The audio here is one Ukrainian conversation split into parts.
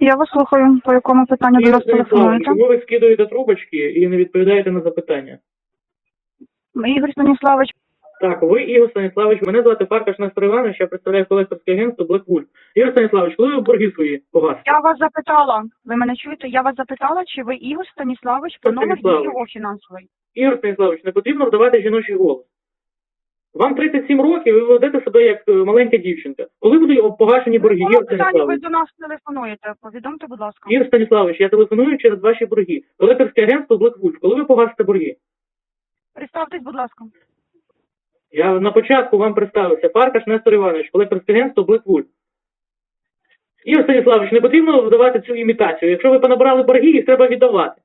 Я вас слухаю, по якому питанню до Станіславович, телефонуєте. чому ви скидуєте трубочки і не відповідаєте на запитання? Ігор Станіславович, Так, ви Ігор Станіславович, мене звати Фаркаш Нестор Іванович, я представляю колекторське агентство Black Ігор Станіславович, коли ви борги свої погасите? я вас запитала, ви мене чуєте? Я вас запитала, чи ви Ігор Станіславович по номер Станіславович. його фінансовий. Ігор Станіславович, не потрібно вдавати жіночий голос. Вам 37 років, ви ведете себе як е, маленька дівчинка. Коли будуть погашені борги, Ігор питанню ви до нас телефонуєте, повідомте, будь ласка. Ігор Станіславович, я телефоную через ваші борги. Колекторське агентство Black Коли ви погасите борги? Представтесь, будь ласка. Я на початку вам представився. Фаркаш Нестор Іванович, колекторське агентство Black Wolf. Ігор Станіславович, не потрібно вдавати цю імітацію. Якщо ви понабрали борги, їх треба віддавати.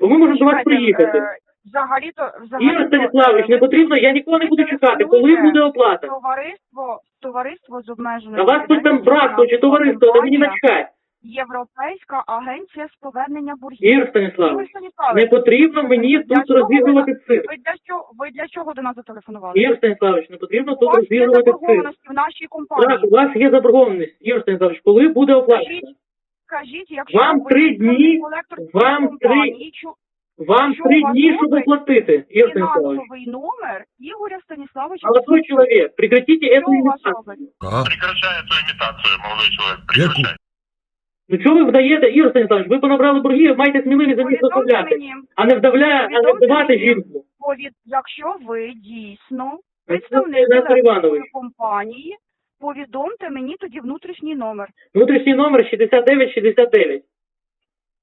Бо ми можемо до вас приїхати. Взагалі-то, взагалі Ігор Станіславович, не потрібно, я нікого не буду чекати. Коли буде оплата? Товариство, товариство з обмеженою На вас хоч там братство чи товариство, але мені начхать. Європейська агенція з повернення боргів. Ігор Станіславович, не потрібно мені для тут розігрувати ви- цирк. Ви для чого ви для чого до нас зателефонували? Ігор Станіславович, не потрібно тут розігрувати цирк. заборгованості в нашій компанії. Так, у вас є заборгованість. Ігор Станіславович, коли буде оплата? Скажіть, скажіть, якщо Вам три дні, вам чу- Вам Що три дні, щоб робить оплатити, Ігор Станіславович. фінансовий номер Ігоря Станіславовича. Молодой человек, прекратите Що эту у вас имитацию. робить? А? Прекращай эту имитацию, молодой человек. Прекращай. Ну чого ви вдаєте, Ігор Станіславович, ви понабрали борги, маєте сміливість за них Повідомте заставляти, мені, а не вдавляє, а не вдавати жінку. повід- якщо ви дійсно представник Іванович. компанії, повідомте мені тоді внутрішній номер Внутрішній номер 6969.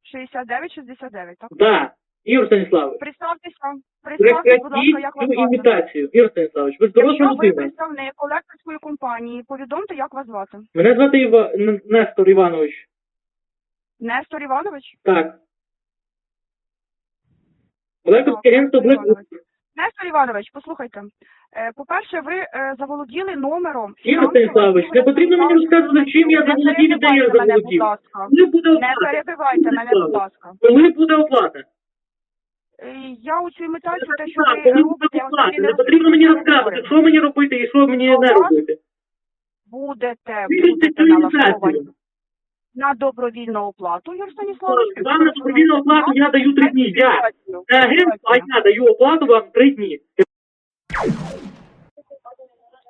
6969, так? Да, Ігор Станіславович. Представтеся, представтесь, будь ласка, як вас цю звати. імітацію, Ігор Станіславович. Ви ж доросла Якщо ви людина. представник колекторської компанії, повідомте, як вас звати. Мене звати Іва... Н- Нестор Іванович. Нестор Іванович? Так. Колекторське агентство Нестор Black Іванович. Нестор Іванович, послухайте. Е, По-перше, ви е, заволоділи номером. Ігор фінансового Станіславович, не потрібно мені розказувати, чим я Не заволодів і де я перебивайте мене, будь заволодів. ласка. Коли буде Не перебивайте мене, будь ласка. Коли буде оплата? Е, Я у цю імітацію, те, що ви робите, я не Не потрібно мені розумію, розказувати, що мені робити і що мені не робити. Будете, Виключте будете цю налаштовані імітацію. на добровільну оплату, Юр Станіславович. Вам на добровільну оплату я даю три дні. Я. Це агентство, а я даю оплату вам три дні.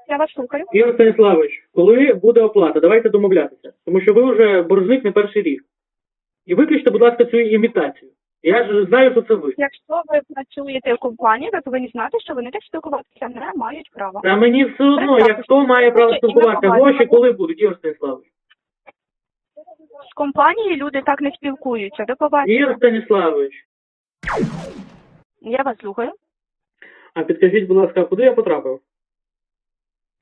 Я вас слухаю. Ігор Станіславович, коли буде оплата, давайте домовлятися. Тому що ви вже боржник не перший рік. І виключте, будь ласка, цю імітацію. Я ж знаю, що це ви. Якщо ви працюєте в компанії, ви повинні знати, що вони так спілкуватися не мають права. А мені все одно, як хто має право спілкуватися, гроші коли будуть, Ігор Станіславович. З компанії люди так не спілкуються. До побачення. Ігор Станіславович, Я вас слухаю. а підкажіть, будь ласка, куди я потрапив?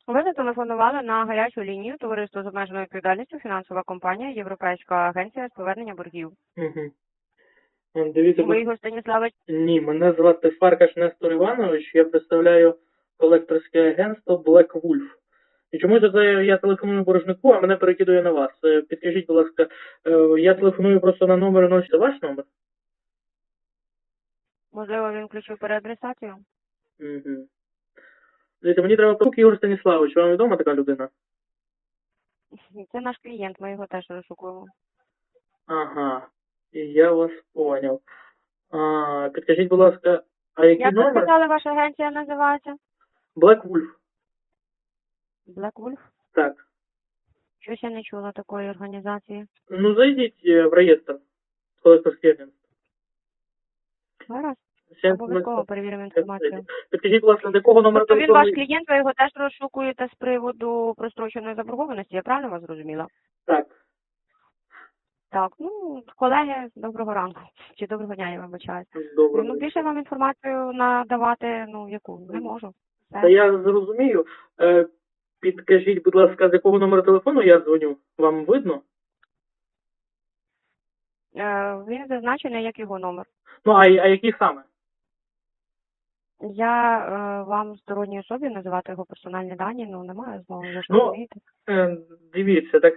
Ви зателефонували на гарячу лінію товариство з обмеженою відповідальністю, фінансова компанія, Європейська агенція з повернення боргів. Угу. Дивіться, Ви Ігор Станіславович, Ні, мене звати Фаркаш Нестор Іванович, я представляю колекторське агентство Black Wolf. І чомусь це я телефоную боржнику, а мене перекидує на вас. Е, Підкажіть, будь ласка, е, я телефоную просто на номер носить Це ваш номер? можливо, він включив переадресацію. Угу. Дивіться, мені треба прук Ігор Станіславович, вам відома така людина? Це наш клієнт, ми його теж розшукуємо. Ага, я вас поняв. А, підкажіть, будь ласка, а який Як ви номер? сказали, ваша агенція називається? Black Wolf. Black Wolf? Так. Щось я не чула такої організації. Ну, зайдіть е, в реєстр колекторське агентство. Гаразд, Сім- обов'язково перевіримо інформацію. Підкажіть, будь ласка, з якого номера Тобто він телефону? ваш клієнт, ви його теж розшукуєте з приводу простроченої заборгованості, я правильно вас зрозуміла? Так. Так, ну, колеги, доброго ранку. Чи доброго дня, я вибачаю. Добре. Ну, більше вам інформацію надавати, ну, яку, не можу. Все. Та я зрозумію. Е, підкажіть, будь ласка, з якого номера телефону я дзвоню? Вам видно? Е, він зазначений як його номер. Ну, а, а який саме? Я е, вам сторонній особі називати його персональні дані, ну, немає змоги, ви ж Ну, розумієте. Е, дивіться, так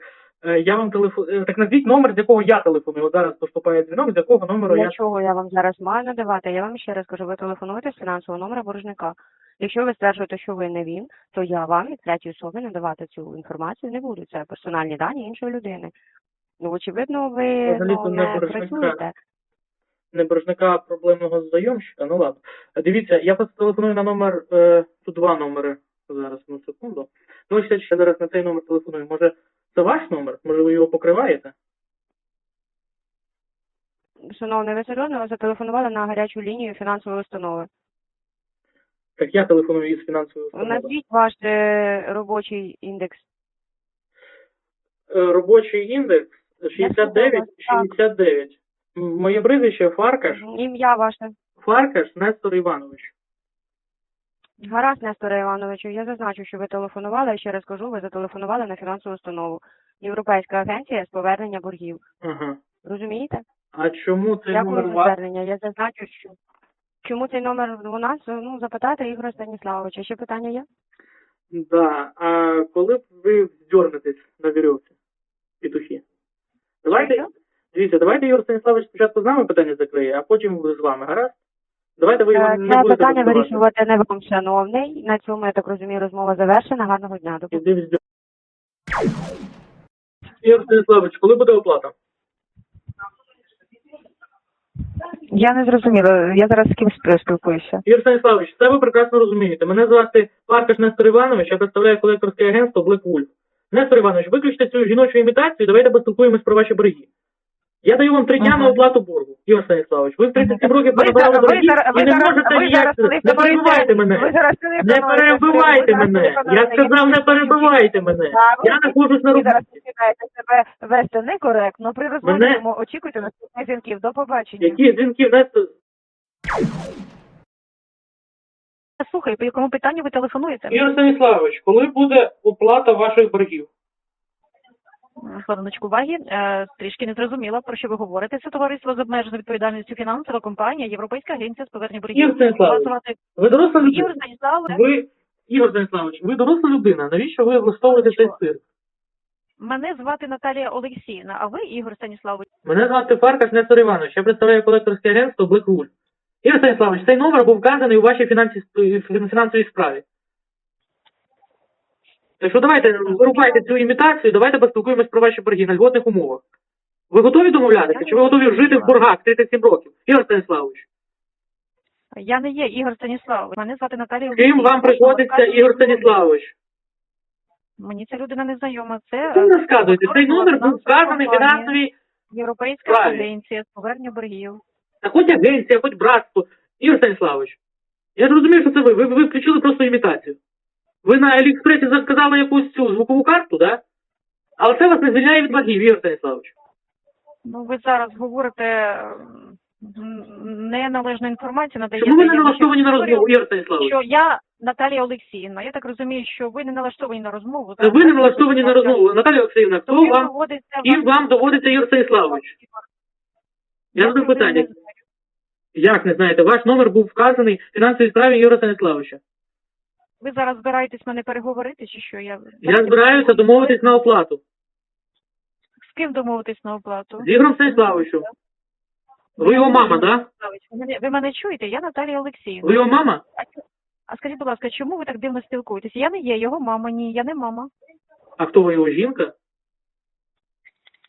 я вам телефоную. Так назвіть номер, з якого я телефоную. От зараз поступає дзвінок, з якого номеру Для я. чого я вам зараз маю надавати? Я вам ще раз кажу, ви телефонуєте з фінансового номера боржника. Якщо ви стверджуєте, що ви не він, то я вам від третьої особи надавати цю інформацію не буду. Це персональні дані іншої людини. Ну, очевидно, ви Взагалі-то ну, не не боржника. працюєте. Не боржника, а проблемного зайомщика. Ну ладно. Дивіться, я вас телефоную на номер, е, тут два номери. Зараз, ну секунду. Ну, ще ще зараз на цей номер телефоную. Може, це ваш номер? Може, ви його покриваєте? Шановний, ви серйозно зателефонували на гарячу лінію фінансової установи. Так я телефоную із фінансової установи. Назвіть ваш е, робочий індекс. Е, Робочий індекс Я слухаю 69 вас, так. 69. М, Моє прізвище Фаркаш. Ім'я ваше. Фаркаш Нестор Іванович. Гаразд, Несторе Івановичу, я зазначу, що ви телефонували, і ще раз кажу, ви зателефонували на фінансову установу. Європейська агенція з повернення боргів. Ага. Розумієте? А чому цей Дякую номер за вас? звернення. Я зазначу, що чому цей номер у нас, ну, запитати Ігоря Станіславовича. Ще питання є? Да. А коли б ви вздернетесь на вірьовці, петухи? Давайте, Що? дивіться, давайте Ігор Станіславович спочатку з нами питання закриє, а потім з вами, гаразд? Давайте ви його Е, не Це будете питання вирішувати не вам, шановний. На цьому, я так розумію, розмова завершена. Гарного дня. До. Ігор Станіславович, коли буде оплата? Я не зрозуміла. Я зараз з ким спі- спілкуюся. Ігор Станіславович, це ви прекрасно розумієте. Мене звати Паркаш Нестор Іванович, я представляю колекторське агентство Black Wolf. Нестор Іванович, виключте цю жіночу імітацію, давайте поспілкуємось про ваші борги. Я даю вам три дня на оплату боргу, Ігор Станіславович. Ви в 37 років перебрали ви і не можете ніяк... Не перебивайте мене! Не перебивайте мене! Я сказав, не перебивайте мене! Я знаходжусь на Ви зараз роботі. починаєте себе вести некоректно. При розмові очікуйте наступних дзвінків. До побачення. Які дзвінки Слухай, по якому питанню ви телефонуєте? Ігор Станіславович, коли буде оплата ваших боргів? Хвилиночку уваги. Е, трішки не зрозуміла, про що ви говорите. Це товариство з обмеженою відповідальністю фінансова компанія, Європейська агенція з повернення боргів. Ігор Станіславович, ви доросла людина? Ви, Ігор Станіславович, ви доросла людина. Навіщо ви влаштовуєте цей цирк? Мене звати Наталія Олексіївна, а ви Ігор Станіславович. Мене звати Фаркаш Нестор Іванович. Я представляю колекторське агентство Black Wolf. Ігор Станіславович, цей номер був вказаний у вашій фінансовій справі. Так що давайте вирубайте цю імітацію, давайте поспілкуємось про ваші борги на льготних умовах. Ви готові домовлятися? Чи ви готові жити в боргах 37 років? Ігор Станіславович, Я не є Ігор Станіславович. Мене звати Наталія ким вам приходиться Ігор Станіславович? Мені ця людина не знайома. Це Що ви е, розказуєте? Цей номер був вказаний фінансовій Європейська Правильно. агенція з повернення боргів. Та хоч агенція, хоч братство. Ігор Станіславович, я ж розумію, що це ви. Ви, ви включили просто імітацію. Ви на Аліекспресі заказали якусь цю звукову карту, да? Але це вас не звільняє від боргів, Ігор Станіславович. Ну, ви зараз говорите м, неналежну інформацію, надаєте. Чому ви не Я налаштовані на розмову, Ігор Станіславович? Що я Наталія Олексіївна. Я так розумію, що ви не налаштовані на розмову. Це ви не налаштовані на розмову. Наталія Олексіївна, хто Тобто вам, доводиться ким вам доводиться Ігор Станіславович? Я задаю питання. Як не знаєте? Ваш номер був вказаний в фінансовій справі Ігоря Станіславовича. Ви зараз збираєтесь мене переговорити, чи що? Я, Я збираюся домовитись на оплату. З ким домовитись на оплату? З Ігорем Станіславовичем. Ви його мама, да? Ви мене, ви мене чуєте? Я Наталія Олексіївна. Ви його мама? А, а скажіть, будь ласка, чому ви так дивно спілкуєтесь? Я не є його мама, ні, я не мама. А хто ви його жінка?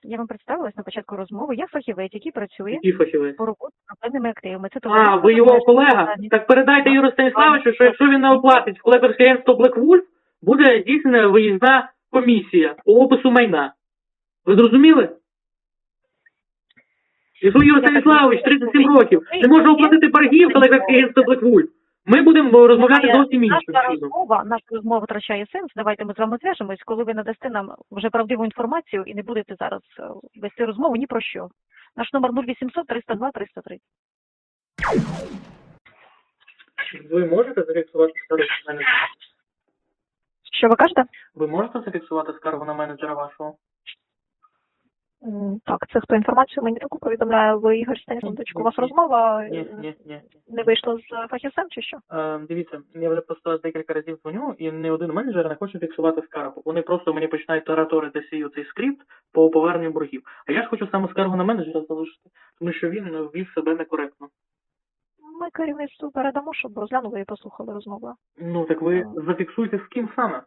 Я вам представилась на початку розмови. Я фахівець, який працює Який фахівець? по роботі з проблемними активами. Це А, ви його колега? Так передайте Юру Станіславовичу, що якщо він не оплатить в Black Wolf, буде здійснена виїзна комісія по опису майна. Ви зрозуміли? Якщо Юрій Станіславович, 37 років, не може оплатити ви- борги в колекторське агентство Black Wolf, ми будемо розмовляти зовсім іншим наша чином. розмова, наша розмова втрачає сенс. Давайте ми з вами зв'яжемось, коли ви надасте нам вже правдиву інформацію і не будете зараз е, вести розмову ні про що. Наш номер 0800 302 303. Ви можете зафіксувати скаргу на менеджера? Що ви кажете? Ви можете зафіксувати скаргу на менеджера вашого? Так, це хто інформацію мені таку повідомляє. Ви Ігор Станіславович, у вас розмова е, Ні, ні, ні. не вийшла з фахівцем чи що? Е, дивіться, я вже просто декілька разів дзвоню, і ні один менеджер не хоче фіксувати скаргу. Вони просто мені починають тараторити свій цей скрипт по поверненню боргів. А я ж хочу саме скаргу на менеджера залишити, тому що він е, вів себе некоректно. Ми керівництву передамо, щоб розглянули і послухали розмову. Ну так ви зафіксуйте з ким саме.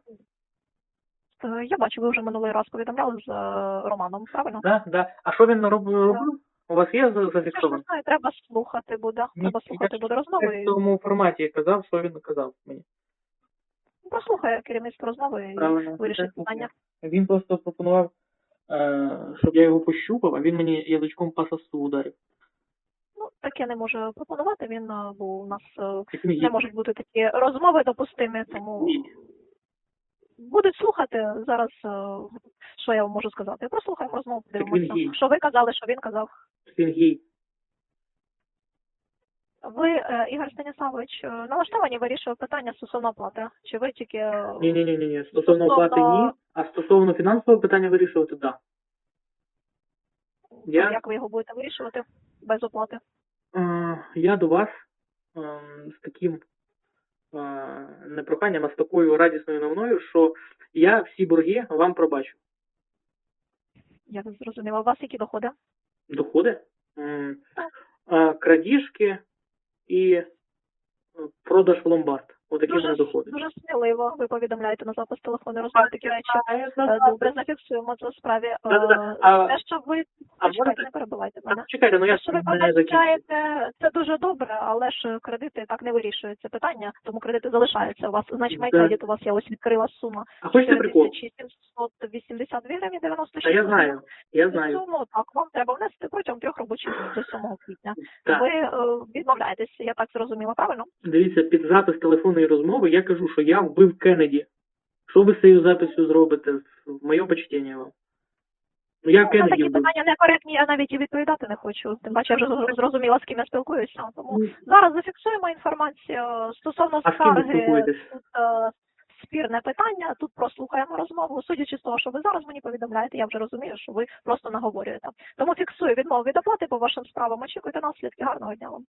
Е, Я бачу, ви вже минулий раз повідомляли з е, Романом, правильно? Да, да. А що він робив? робив? У вас є зафіксовано? знаю, треба слухати буде. Ні, Треба слухати я буде В розмови. і тому форматі казав, що він казав мені. Прослухає керівництво розмови і вирішить питання. Він просто пропонував, е, щоб я його пощупав, а він мені язичком по сосу ударив. Ну, таке не може пропонувати, він, бо у нас не можуть бути такі розмови допустимі, тому будуть слухати зараз, е, що я вам можу сказати. Прослухаємо розмову, подивимося. Що ви казали, що він казав. Він гей. Ви, е, Ігор Станіславович, е, налаштовані вирішувати питання стосовно оплати? Чи ви тільки Ні, ні, ні, ні, ні. Стосовно оплати ні, а стосовно фінансового питання вирішувати да. Я, як ви його будете вирішувати без оплати? я до вас е, з таким не проханням, а з такою радісною новиною, що я всі борги вам пробачу. Я не зрозуміла. У вас які доходи? Доходи? Крадіжки і е, продаж в ломбард. Отакі в мене Дуже, доходи. дуже сміливо ви повідомляєте на запис телефону розмови такі речі. Е, Добре, зафіксуємо це у справі. Е, Те, що ви можете- не перебивайте мене. Чекайте, ну я що ви не закінчу. це дуже добре, але ж кредити так не вирішується питання, тому кредити залишаються у вас. Значить, Да. кредит у вас я ось відкрила сума. А хочете прикол? 4782 гривні 96 Та я знаю, я знаю. Суму так вам треба внести протягом трьох робочих днів до 7 квітня. Так. Ви е, відмовляєтесь, я так зрозуміла, правильно? Дивіться, під запис телефонної розмови я кажу, що я вбив Кеннеді. Що ви з цією записю зробите? Моє почтення вам. Ну я Ну, на Кеннеді такі вбив. питання некоректні, я навіть і відповідати не хочу. Тим паче я вже зро- зрозуміла, з ким я спілкуюся. Тому Ну, зараз зафіксуємо інформацію стосовно А з ким ви скарги. спілкуєтесь? Тут е, спірне питання. Тут прослухаємо розмову. Судячи з того, що ви зараз мені повідомляєте, я вже розумію, що ви просто наговорюєте. Тому фіксую відмову від оплати по вашим справам. Очікуйте наслідки. Гарного дня вам.